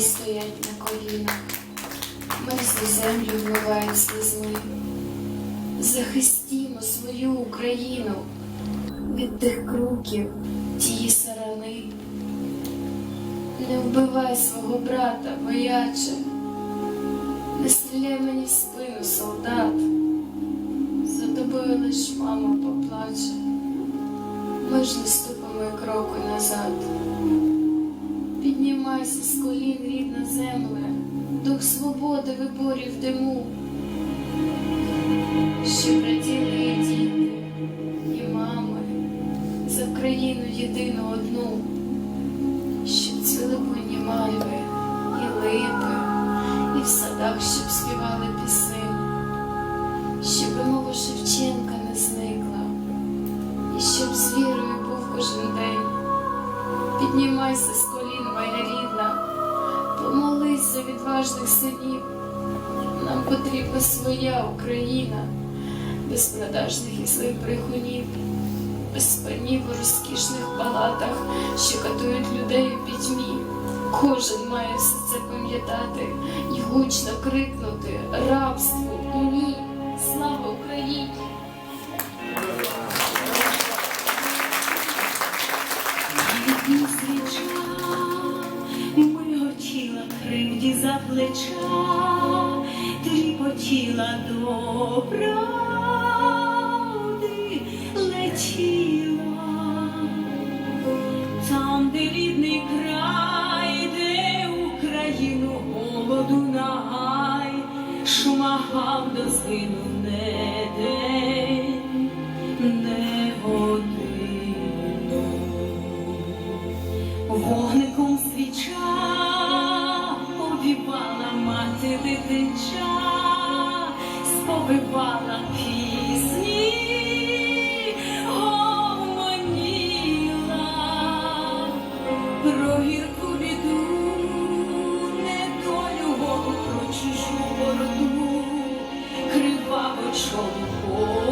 стоять на колінах, мерзлу землю вмивають слизьми. Захистімо свою Україну від тих круків тії сарани. Не вбивай свого брата, вояче, не стріляй мені в спину, солдат. За тобою лиш мама поплаче, ми ж не ступимо кроку назад. Піднімайся рідна земля, дух свободи виборів диму, що раділи і діти, і мами за країну єдину одну, щоб цвіли мальви і липи, і в садах, щоб співали пісень, щоб мова Шевченка не зникла, і щоб з вірою був кожен день. Піднімайся відважних синів. Нам потрібна своя Україна, без продажних і злих брехунів, без панів у розкішних палатах, що катують людей у пітьмі. Кожен має все це пам'ятати і гучно крикнути рабству за плеча, тріпотіла до правди, летіла. Там, де рідний край, де Україну голоду нагай, шумагав до згину не день, не годину. Вогником свіча ти сповивала пісні, гомоніла про гірку біду, недолю голу про чужу бороду, криваво чоловіку.